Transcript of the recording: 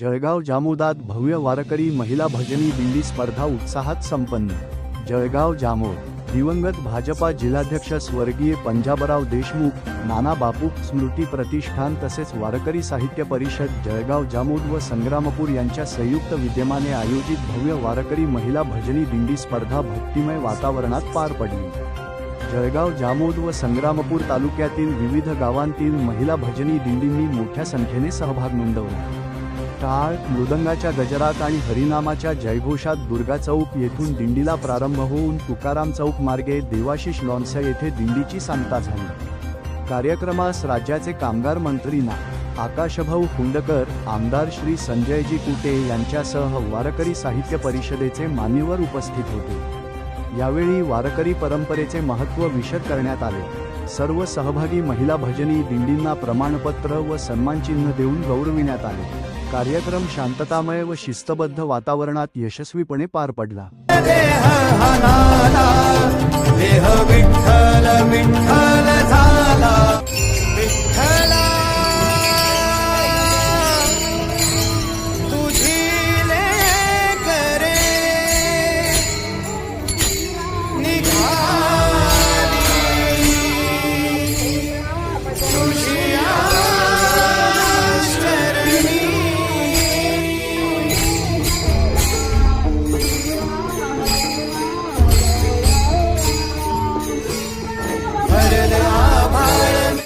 जळगाव जामोदात भव्य वारकरी महिला भजनी दिंडी स्पर्धा उत्साहात संपन्न. जळगाव जामोद दिवंगत भाजपा जिल्हाध्यक्ष स्वर्गीय पंजाबराव देशमुख नाना बापू स्मृती प्रतिष्ठान तसेच वारकरी साहित्य परिषद जळगाव जामोद व संग्रामपूर यांच्या संयुक्त विद्यमाने आयोजित भव्य वारकरी महिला भजनी दिंडी स्पर्धा भक्तिमय वातावरणात पार पडली. जळगाव जामोद व संग्रामपूर तालुक्यातील विविध गावांतील महिला भजनी दिंडींनी मोठ्या संख्येने सहभाग नोंदवला. टाळ मृदंगाच्या गजरात आणि हरिनामाच्या जयघोषात दुर्गा चौक येथून दिंडीला प्रारंभ होऊन तुकाराम चौक मार्गे देवाशिष लॉन्स येथे दिंडीची सांगता झाली. कार्यक्रमास राज्याचे कामगार मंत्री ना. आकाशभाऊ कुंडकर आमदार श्री संजयजी कुटे यांच्यासह वारकरी साहित्य परिषदेचे मान्यवर उपस्थित होते. यावेळी वारकरी परंपरेचे महत्त्व विशद करण्यात आले. सर्व सहभागी महिला भजनी दिंडींना प्रमाणपत्र व सन्मानचिन्ह देऊन गौरविण्यात आले. कार्यक्रम शांततामय व शिस्तबद्ध वातावरणात यशस्वीपणे पार पडला.